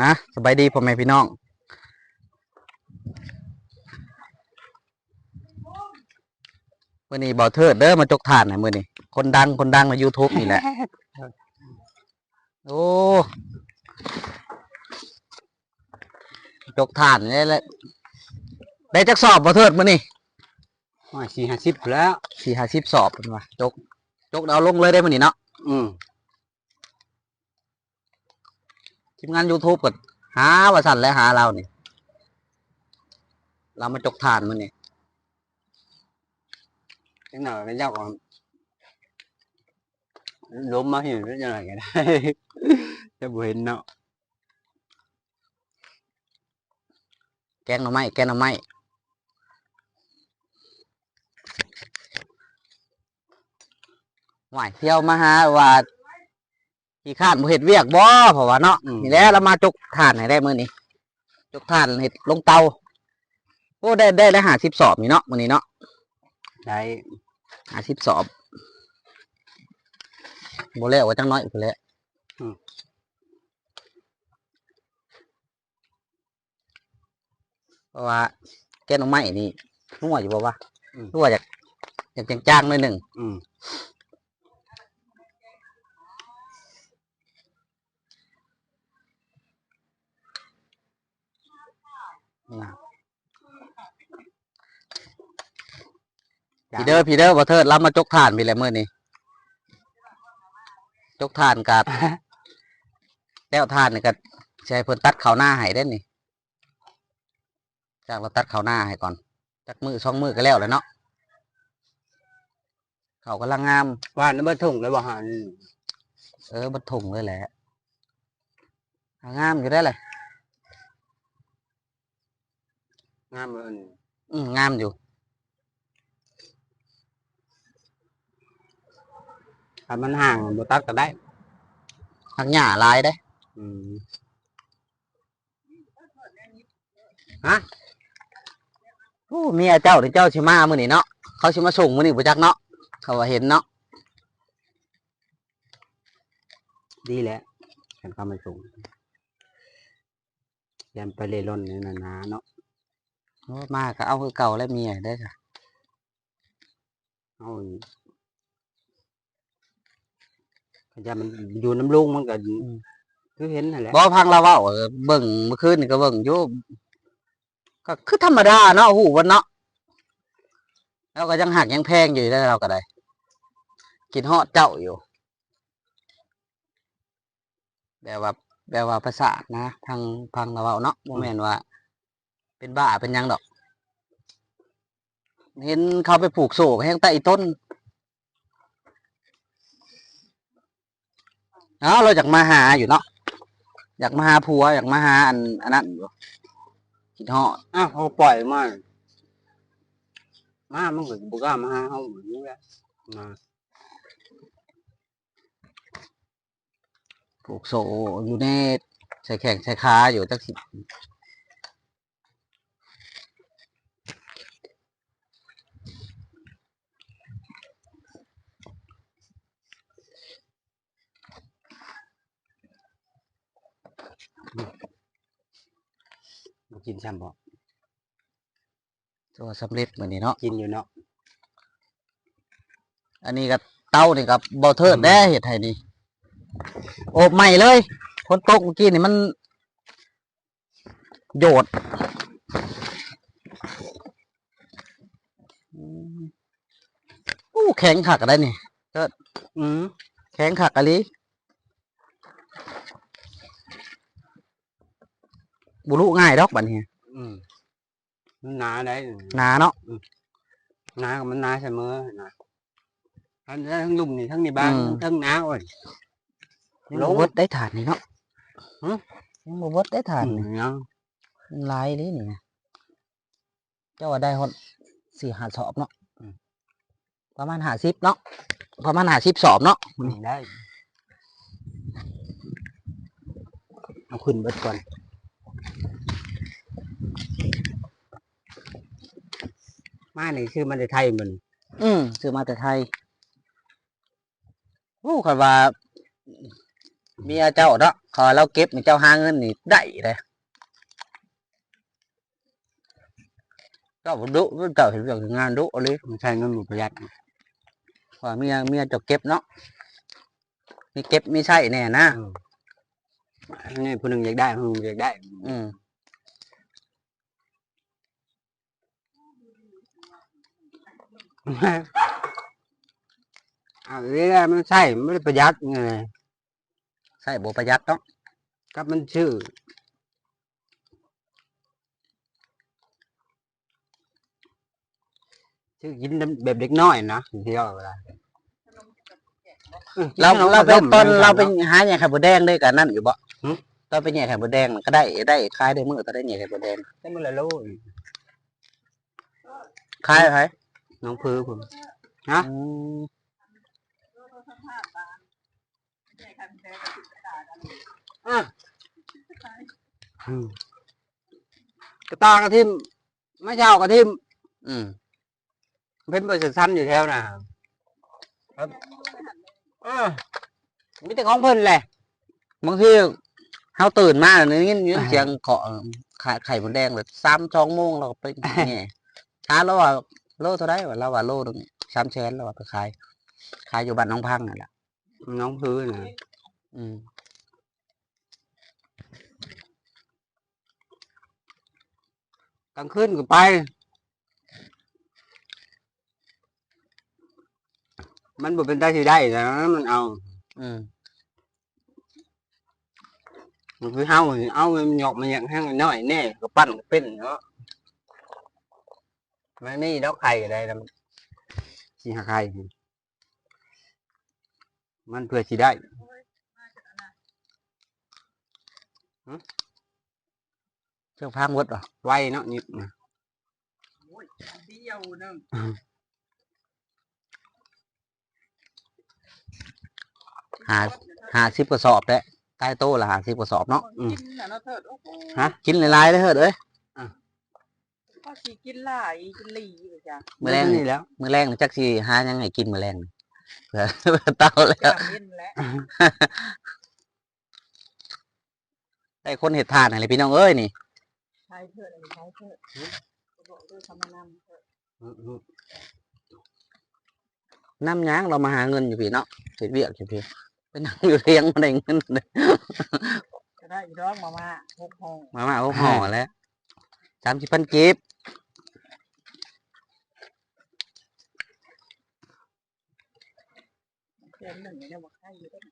อะสบายดีพ่อแม่พี่น้องมื่อนี้บ่าวเทิดเด้อมาจกถ่านนะมื่อนี้คนดังคนดังใน YouTube นี่แหละ โอ้จกถ่านนี่แหละได้จักสอบบ่าวเทิดมื่อนี้ว่าสี่ห้าสิบแล้วสี่ห้าสิบสอบเป็นว่าจก จกเอาลงเลยได้มื่อนี้เนาะอืม ทีมงาน YouTube ก็หาว่าสั่นและหาเราเนี่ยเรามาจกถ่านมื่อนี้จังหน่อยก็ยากกว่าล้มมาเห็นจังหน่อยก็ได้จะบ่เห็นเนาะแกงหน่อไม้แกงหน่อไม้หวายเที่ยวมาหาว่า ขี่ข้านบ่เห็ดเวียกบ่เพราะว่าเนาะนี่แหละเรามาจกถ่านให้ได้มื้อนี้จกถ่านเห็ดลงเตาโอ้ได้ได้ได้หาสิบสอบนี่เนาะมื้อนี้เนาะได้ หาสิบสอบบ่แล้วว่าจังน้อยพุ่นแหละเพราะว่าแกงหน่อไม้นี่นัวอยู่บ่วะนัวจากจากจางๆหน่อยหนึ่งอืม พีเดอร์พีเดอร์บอเทิร์ดรับมาจกถ่านไปแล้วมื่อนี้จกถ่านกับแล้วถ่านนี่ก็ใช้เพิ่นตัดเขาหน้าให้ได้นี่จากเราตัดเขาหน้าให้ก่อนจักมือช่องมือก็แล้วแหล้วเนาะเขากำลังงามว่านน้ำมันถุงเลยบ่หันเออบัดถุงเลยแหละงามอยู่ได้เลย งามเลยนี่อืมงามอยู่ถ้ามันห่างบ่ตัดก็ได้หักหญ้าหลายได้ อืมโอ้เมียเจ้าที่เจ้าชิมามื่อนี้เนาะเขาชิมาส่งมื่อนี้บ่จักเนาะเขาว่าเห็นเนาะดีแหละฉันเข้ามาส่งยันไปเล่ร่อนในนานาเนาะโอ้ มาก็เอาคือเก่าแล้วเมียได้ค่ะเอาขยะมันอยู่น้ำลุงมันก็คือเห็นนั่นแหละบ่พังเราว้าเบิ่งเมื่อคืนนี่ก็เบิ่งอยู่ก็คือธรรมดาเนาะหูวันเนาะแล้วก็ยังหักยังแพงอยู่ได้เราก็ได้กินฮอดเจ้าอยู่แบบว่าแบบว่าประสาทนะทางพังเราเว้าเนาะบ่แม่นว่า เป็นบ้าเป็นหยังดอก เห็นเขาไปปลูกโศกแห้งใต้อีต้นเอ้าเราอยากมาหาอยู่เนาะอยากมาหาผัวอยากมาหาอันอันนั้นอยู่คิดฮอดอ้าวเขาปล่อยมามามันก็บุกล้ามาหาเขาเหมือนนี้แหละมาปลูกโศอยู่ในใส่แข่งใส่ขาอยู่จักสิบ่ กินซ้ำบ่ตัวสำเร็จเหมือนนี้เนาะกินอยู่เนาะอันนี้กับเต้านี่กับบอเทิร์ดแด้เห็ดไทยนี่โอบใหม่เลยคนตกเมื่อกี้นี่มัน โยดอืมอู้แข็งขักอะไรนี่อืมแข็งขักอะไร บุรุง่ายดอกบัดนี้อืมมันหนาได้หนาเนาะหนากับมันหนาเสมอนะทั้งทั้งลุ่มนี่ทั้งนี่บ้างอืมทั้งหนาโอ้ยยังลบ่งเบิดได้ฐานนี่เนาะฮะยังบ่เบิดได้ฐานอืนี่มยังมันหลายเลยนี่นะเจ้าว่าได้ฮอดสี่หาสอบเนาะอืมประมาณหาสิบเนาะประมาณหาสิบสอบเนาะได้เอาขึ้นเบิดก่อน มานี่คือมันจะไทยมันอืมซื้อมาแต่ไทยโอ้คันว่า เมียเจ้าเนาะขอเราเก็บนี่เจ้าหาเงินนี่ได้เลยเจ้าบ่ดุเจ้าเห็นเรื่องงานดุเอาเลยมันใช้เงินหมดประหยัดว่าเมียเมียเจะเก็บเนาะมีเก็บมีใช่แน่นะ นี่ผู้หนึ่งอยากได้ผู้หนึ่งอยากได้ อืม อ่าเรื่องมันใช่ไม่ได้ประหยัดไงใช่บ่ประหยัดเนาะกับมันชื่อชื่อกินแบบเด็กน้อยนะที่เราเวลาออเรากินขนมเราไปขมตอนะเราไปนะหาแหน่ไข่มดแดงด้วยกันนั่นอยู่บ่หึตอนไปแหน่ไข่มดแดงมันก็ได้ได้ขายได้มือก็ได้แหน่ไข่มดแดงได้มื่อไรโลยขายไป น้องพื้นผมอืมอะอืมกระตากระทิมไม่เช่ากระทิมอืมเป็นบริษัทซ้ำอยู่แถวนะครับเออมีแต่ของเพิ่นแหละบางทีเฮาตื่นมาเนี่ยยินยินเสียงเกาะไข่ไข่มดแดงเลยสามสองโมงเราก็ไปแหน่ช้าแล้วว่า โลเท่าไรวะเราว่าโลนึงสามแสนเราว่าไปขายขายอยู่บ้านน้องพังนั่นแหละน้องพื้นนะอืมกลางคืนก็ไป มันบ่เป็นได้ที่ได้นะมันเอา อืมมันคือเฮานี่เอามันหยอกมันอย่างแห้งน้อยแน่ก็ปั้นก็เป็นเนาะ มันนี่ดอกไข่อะไรนะสีหาไข่นี่มันเพื่อสิได้เจ้าพังวดวะไวเนาะนี่นะเดียวหนึงหาหาสิบกระสอบแล้วใต้โต๊ะละหาสิบกระสอบเนาะกินน่ะเนาะเถิดโอ้โหฮะกินหลายๆเลยเถิดเอ้ย ก็สิกินหลายกินหลีเลยจ้ะมื้อแรงนี่แล้วมื้อแรงนี่จักสิหายังไงกินมื้อแรงนี่เผื่อเผื่อเต้าแล้วเจ้าเย็นแล้วได้คนเห็ดทานอะไรพี่น้องเอ้ยนี่ใช้เถิดอะไรใช้เถิดก็บอกด้วยคำแนะนำเถิดน้ำยางเรามาหาเงินอยู่พี่เนาะเห็ดเวียกอยู่พี่ไปนั่งอยู่เลี้ยงมาได้เงินเลยจะได้อีร้องมามาหกห้องมามาเอาห่อแล้วสามสิบพันกีบ หนึ่งในวังไข่อยู่ด้วย